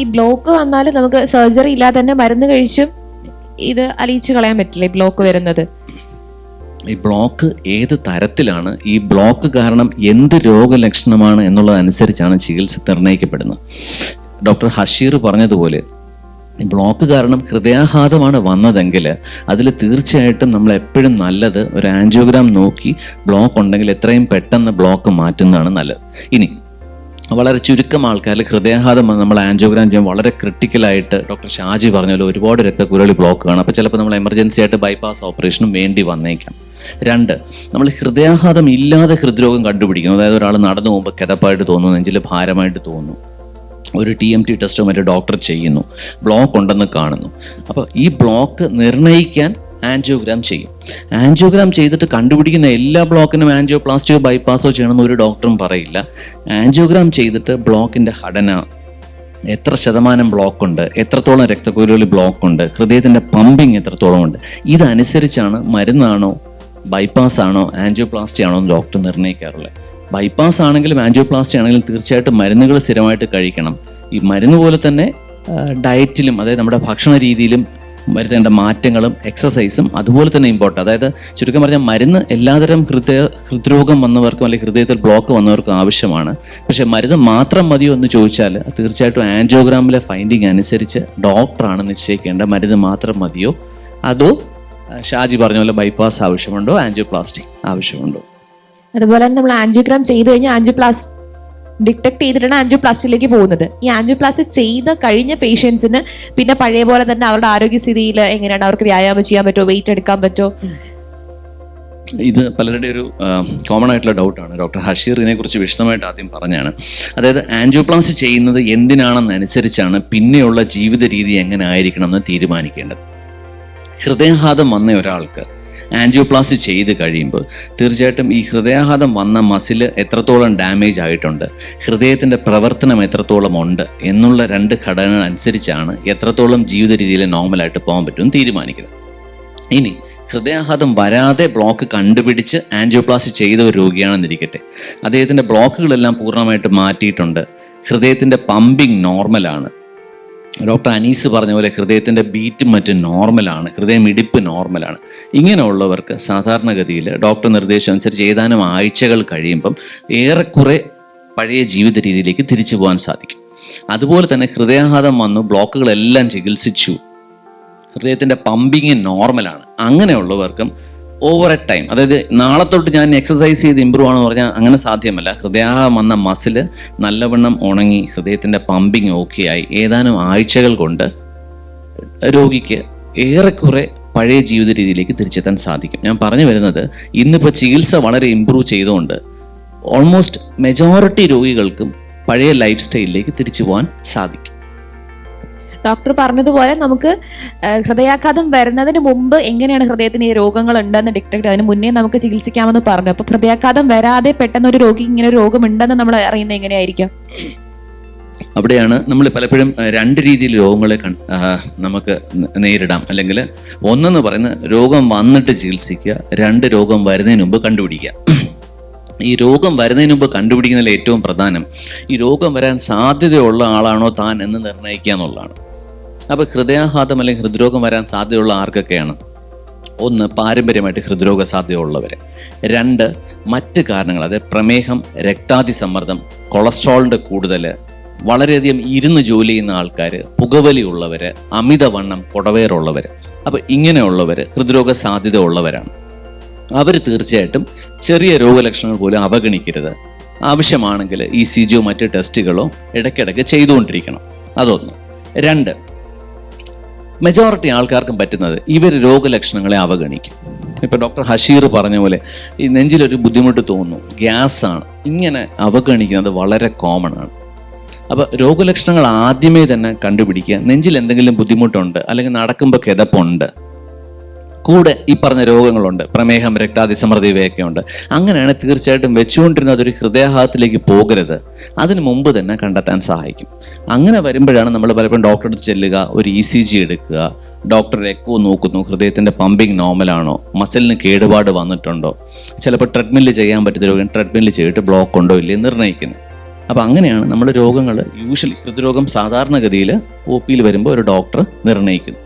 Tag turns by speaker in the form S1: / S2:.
S1: ഈ ബ്ലോക്ക് വന്നാൽ നമുക്ക് സർജറി ഇല്ലാതെ തന്നെ മരുന്ന് കഴിച്ചും ഇത് അലിയിച്ചു കളയാൻ പറ്റില്ല ഈ ബ്ലോക്ക് വരുന്നത്.
S2: ഈ ബ്ലോക്ക് ഏത് തരത്തിലാണ്? ഈ ബ്ലോക്ക് കാരണം എന്ത് രോഗലക്ഷണമാണ് എന്നുള്ളതനുസരിച്ചാണ് ചികിത്സ നിർണയിക്കപ്പെടുന്നത്. ഡോക്ടർ ഹഷീർ പറഞ്ഞതുപോലെ ബ്ലോക്ക് കാരണം ഹൃദയാഘാതമാണ് വന്നതെങ്കിൽ അതിൽ തീർച്ചയായിട്ടും നമ്മൾ എപ്പോഴും നല്ലത് ഒരു ആൻജിയോഗ്രാം നോക്കി ബ്ലോക്ക് ഉണ്ടെങ്കിൽ എത്രയും പെട്ടെന്ന് ബ്ലോക്ക് മാറ്റുന്നതാണ് നല്ലത്. ഇനി വളരെ ചുരുക്കം ആൾക്കാർ ഹൃദയാഘാതം വന്ന് നമ്മൾ ആൻജിയോഗ്രാം ചെയ്യാൻ വളരെ ക്രിട്ടിക്കലായിട്ട് ഡോക്ടർ ഷാജി പറഞ്ഞ പോലെ ഒരുപാട് രക്തക്കുരളി ബ്ലോക്ക് കാണും അപ്പോൾ ചിലപ്പോൾ നമ്മൾ എമർജൻസി ആയിട്ട് ബൈപ്പാസ് ഓപ്പറേഷനും വേണ്ടി വന്നേക്കാം. രണ്ട് നമ്മൾ ഹൃദയാഘാതം ഇല്ലാതെ ഹൃദ്രോഗം കണ്ടുപിടിക്കുന്നു. അതായത് ഒരാൾ നടന്നു പോകുമ്പോൾ കിതപ്പായിട്ട് തോന്നുന്നു നെഞ്ചിൽ ഭാരമായിട്ട് തോന്നുന്നു. ഒരു ടി എം ടി ടെസ്റ്റോ മറ്റോ ഡോക്ടർ ചെയ്യുന്നു. ബ്ലോക്ക് ഉണ്ടെന്ന് കാണുന്നു. അപ്പോൾ ഈ ബ്ലോക്ക് നിർണയിക്കാൻ ആൻജിയോഗ്രാം ചെയ്യും. ആൻജിയോഗ്രാം ചെയ്തിട്ട് കണ്ടുപിടിക്കുന്ന എല്ലാ ബ്ലോക്കിനും ആൻജിയോപ്ലാസ്റ്റിയോ ബൈപ്പാസോ ചെയ്യണമെന്ന് ഒരു ഡോക്ടറും പറയില്ല. ആൻജിയോഗ്രാം ചെയ്തിട്ട് ബ്ലോക്കിന്റെ ഘടന എത്ര ശതമാനം ബ്ലോക്ക് ഉണ്ട് എത്രത്തോളം രക്തക്കുരുവിൽ ബ്ലോക്ക് ഉണ്ട് ഹൃദയത്തിന്റെ പമ്പിങ് എത്രത്തോളം ഉണ്ട് ഇതനുസരിച്ചാണ് മരുന്നാണോ ബൈപ്പാസ് ആണോ ആൻജിയോപ്ലാസ്റ്റി ആണോ എന്ന് ഡോക്ടർ നിർണയിക്കാറുള്ളത്. ബൈപ്പാസ് ആണെങ്കിലും ആൻജിയോപ്ലാസ്റ്റി ആണെങ്കിലും തീർച്ചയായിട്ടും മരുന്നുകൾ സ്ഥിരമായിട്ട് കഴിക്കണം. ഈ മരുന്ന് പോലെ തന്നെ ഡയറ്റിലും അതായത് നമ്മുടെ ഭക്ഷണ രീതിയിലും വരുത്തേണ്ട മാറ്റങ്ങളും എക്സസൈസും അതുപോലെ തന്നെ ഇമ്പോർട്ടന്റ് അതായത് ചുരുക്കം പറഞ്ഞാൽ മരുന്ന് എല്ലാതരം ഹൃദയ ഹൃദ്രോഗം വന്നവർക്കും അല്ലെങ്കിൽ ഹൃദയത്തിൽ ബ്ലോക്ക് വന്നവർക്കും ആവശ്യമാണ്. പക്ഷേ മരുന്ന് മാത്രം മതിയോ എന്ന് ചോദിച്ചാൽ തീർച്ചയായിട്ടും ആൻജിയോഗ്രാമിലെ ഫൈൻഡിങ് അനുസരിച്ച് ഡോക്ടറാണ് നിശ്ചയിക്കേണ്ട മരുന്ന് മാത്രം മതിയോ? അതോ ഷാജി പറഞ്ഞ പോലെ ബൈപ്പാസ് ആവശ്യമുണ്ടോ? ആൻജിയോപ്ലാസ്റ്റി ആവശ്യമുണ്ടോ?
S1: അതുപോലെ തന്നെ നമ്മൾ ആൻജിയോഗ്രാം ചെയ്ത് കഴിഞ്ഞാൽ ആൻജിയോപ്ലാസ് ഡിറ്റക്ട് ചെയ്തിട്ടാണ് ആൻജിയോപ്ലാസ്റ്റിലേക്ക് പോകുന്നത്. ഈ ആൻജിയോപ്ലാസ്റ്റി ചെയ്ത കഴിഞ്ഞ പേഷ്യൻസിന് പിന്നെ പഴയ പോലെ തന്നെ അവരുടെ ആരോഗ്യസ്ഥിതിയിൽ എങ്ങനെയാണ് അവർക്ക് വ്യായാമം ചെയ്യാൻ പറ്റുമോ വെയിറ്റ് എടുക്കാൻ പറ്റുമോ?
S2: ഇത് പലരുടെ ഒരു കോമൺ ആയിട്ടുള്ള ഡൗട്ടാണ് ഡോക്ടർ ഹഷീറിനെ കുറിച്ച് വിശദമായിട്ട് ആദ്യം പറഞ്ഞാണ്. അതായത് ആൻജിയോപ്ലാസ്റ്റി ചെയ്യുന്നത് എന്തിനാണെന്നനുസരിച്ചാണ് പിന്നെയുള്ള ജീവിത രീതി എങ്ങനെ ആയിരിക്കണം എന്ന് തീരുമാനിക്കേണ്ടത്. ഹൃദയാഘാതം വന്ന ഒരാൾക്ക് ആൻജിയോപ്ലാസ്റ്റി ചെയ്ത് കഴിയുമ്പോൾ തീർച്ചയായിട്ടും ഈ ഹൃദയാഘാതം വന്ന മസിൽ എത്രത്തോളം ഡാമേജ് ആയിട്ടുണ്ട് ഹൃദയത്തിന്റെ പ്രവർത്തനം എത്രത്തോളം ഉണ്ട് എന്നുള്ള രണ്ട് ഘടകങ്ങൾ അനുസരിച്ചാണ് എത്രത്തോളം ജീവിത രീതിയിൽ നോർമലായിട്ട് പോകാൻ പറ്റും തീരുമാനിക്കുന്നത്. ഇനി ഹൃദയാഘാതം വരാതെ ബ്ലോക്ക് കണ്ടുപിടിച്ച് ആൻജിയോപ്ലാസ്റ്റി ചെയ്ത ഒരു രോഗിയാണെന്നിരിക്കട്ടെ അദ്ദേഹത്തിന്റെ ബ്ലോക്കുകളെല്ലാം പൂർണമായിട്ട് മാറ്റിയിട്ടുണ്ട്. ഹൃദയത്തിന്റെ പമ്പിങ് നോർമലാണ്. ഡോക്ടർ അനീസ് പറഞ്ഞ പോലെ ഹൃദയത്തിന്റെ ബീറ്റും മറ്റും നോർമലാണ് ഹൃദയം ഇടിപ്പ് നോർമലാണ് ഇങ്ങനെയുള്ളവർക്ക് സാധാരണഗതിയിൽ ഡോക്ടർ നിർദ്ദേശം അനുസരിച്ച് ഏതാനും ആഴ്ചകൾ കഴിയുമ്പം ഏറെക്കുറെ പഴയ ജീവിത രീതിയിലേക്ക് തിരിച്ചു പോകാൻ സാധിക്കും. അതുപോലെ തന്നെ ഹൃദയാഘാതം വന്നു ബ്ലോക്കുകളെല്ലാം ചികിത്സിച്ചു. ഹൃദയത്തിന്റെ പമ്പിങ് നോർമലാണ് അങ്ങനെയുള്ളവർക്കും ഓവർ എ ടൈം അതായത് നാളെ തൊട്ട് ഞാൻ എക്സസൈസ് ചെയ്ത് ഇമ്പ്രൂവ് ആണെന്ന് പറഞ്ഞാൽ അങ്ങനെ സാധ്യമല്ല. ഹൃദയാഘാതം വന്ന മസിൽ നല്ലവണ്ണം ഉണങ്ങി ഹൃദയത്തിന്റെ പമ്പിങ് ഓക്കെ ആയി. ഏതാനും ആഴ്ചകൾ കൊണ്ട് രോഗിക്ക് ഏറെക്കുറെ പഴയ ജീവിത രീതിയിലേക്ക് തിരിച്ചെത്താൻ സാധിക്കും. ഞാൻ പറഞ്ഞു വരുന്നത് ഇന്നിപ്പോൾ ചികിത്സ വളരെ ഇമ്പ്രൂവ് ചെയ്തുകൊണ്ട് ഓൾമോസ്റ്റ് മെജോറിറ്റി രോഗികൾക്കും പഴയ ലൈഫ് സ്റ്റൈലിലേക്ക് തിരിച്ചു പോകാൻ സാധിക്കും.
S1: ഡോക്ടർ പറഞ്ഞതുപോലെ നമുക്ക് ഹൃദയാഘാതം വരുന്നതിന് മുമ്പ് എങ്ങനെയാണ് ഹൃദയത്തിന് ഈ രോഗങ്ങൾ ഉണ്ടെന്ന് ഡിറ്റക്ട് അതിന് മുന്നേ നമുക്ക് ചികിത്സിക്കാമെന്ന് പറഞ്ഞു. അപ്പൊ ഹൃദയാഘാതം വരാതെ പെട്ടെന്ന് ഒരു രോഗി ഇങ്ങനെ ഒരു രോഗമുണ്ടെന്ന് നമ്മൾ അറിയുന്നത് എങ്ങനെയായിരിക്കും?
S2: അവിടെയാണ് നമ്മൾ പലപ്പോഴും രണ്ട് രീതിയിൽ രോഗങ്ങളെ നമുക്ക് നേരിടാം. അല്ലെങ്കിൽ ഒന്നെന്ന് പറയുന്നത് രോഗം വന്നിട്ട് ചികിത്സിക്കുക രണ്ട് രോഗം വരുന്നതിന് മുമ്പ് കണ്ടുപിടിക്കുക. ഈ രോഗം വരുന്നതിന് മുമ്പ് കണ്ടുപിടിക്കുന്നതിൽ ഏറ്റവും പ്രധാനം ഈ രോഗം വരാൻ സാധ്യതയുള്ള ആളാണോ താൻ എന്ന് നിർണയിക്കുക എന്നുള്ളതാണ്. അപ്പോൾ ഹൃദയാഘാതം അല്ലെങ്കിൽ ഹൃദ്രോഗം വരാൻ സാധ്യതയുള്ള ആർക്കൊക്കെയാണ്? ഒന്ന് പാരമ്പര്യമായിട്ട് ഹൃദ്രോഗ സാധ്യതയുള്ളവർ രണ്ട് മറ്റ് കാരണങ്ങൾ അതായത് പ്രമേഹം രക്താതിസമ്മർദ്ദം കൊളസ്ട്രോളിന്റെ കൂടുതൽ വളരെയധികം ഇരുന്ന് ജോലി ചെയ്യുന്ന ആൾക്കാർ പുകവലി ഉള്ളവർ അമിതവണ്ണം കുടവേറുള്ളവർ അപ്പോൾ ഇങ്ങനെയുള്ളവർ ഹൃദ്രോഗ സാധ്യത ഉള്ളവരാണ് അവർ തീർച്ചയായിട്ടും ചെറിയ രോഗലക്ഷണങ്ങൾ പോലും അവഗണിക്കരുത്. ആവശ്യമാണെങ്കിൽ ഇ സി ജിയോ മറ്റ് ടെസ്റ്റുകളോ ഇടയ്ക്കിടയ്ക്ക് ചെയ്തുകൊണ്ടിരിക്കണം. അതൊന്ന്. രണ്ട് മെജോറിറ്റി ആൾക്കാർക്കും പറ്റുന്നത് ഇവർ രോഗലക്ഷണങ്ങളെ അവഗണിക്കും. ഇപ്പൊ ഡോക്ടർ ഹഷീർ പറഞ്ഞ പോലെ ഈ നെഞ്ചിലൊരു ബുദ്ധിമുട്ട് തോന്നുന്നു. ഗ്യാസ് ആണ്. ഇങ്ങനെ അവഗണിക്കുന്നത് വളരെ കോമൺ ആണ്. അപ്പോൾ രോഗലക്ഷണങ്ങൾ ആദ്യമേ തന്നെ കണ്ടുപിടിക്കുക. നെഞ്ചിൽ എന്തെങ്കിലും ബുദ്ധിമുട്ടുണ്ട് അല്ലെങ്കിൽ നടക്കുമ്പോൾ കിതപ്പുണ്ട് കൂടെ ഈ പറഞ്ഞ രോഗങ്ങളുണ്ട്. പ്രമേഹം രക്താതിസമൃദ്ധി ഇവയൊക്കെ ഉണ്ട് അങ്ങനെയാണ് തീർച്ചയായിട്ടും വെച്ചുകൊണ്ടിരുന്ന അതൊരു ഹൃദയാഘാതത്തിലേക്ക് പോകരുത്. അതിന് മുമ്പ് തന്നെ കണ്ടെത്താൻ സഹായിക്കും. അങ്ങനെ വരുമ്പോഴാണ് നമ്മൾ പലപ്പോഴും ഡോക്ടറെ ചെല്ലുക ഒരു ഇ സി ജി എടുക്കുക. ഡോക്ടർ എക്കോ നോക്കുന്നു ഹൃദയത്തിന്റെ പമ്പിങ് നോർമലാണോ മസിലിന് കേടുപാട് വന്നിട്ടുണ്ടോ? ചിലപ്പോൾ ട്രെഡ്മില്ല് ചെയ്യാൻ പറ്റുന്ന രോഗം ട്രെഡ്മില്ല് ചെയ്തിട്ട് ബ്ലോക്ക് ഉണ്ടോ ഇല്ലേ നിർണയിക്കുന്നു. അപ്പോൾ അങ്ങനെയാണ് നമ്മൾ രോഗങ്ങൾ യൂഷ്വലി ഹൃദ്രോഗം സാധാരണഗതിയിൽ ഒ പിയിൽ വരുമ്പോൾ ഒരു ഡോക്ടർ നിർണയിക്കുന്നു.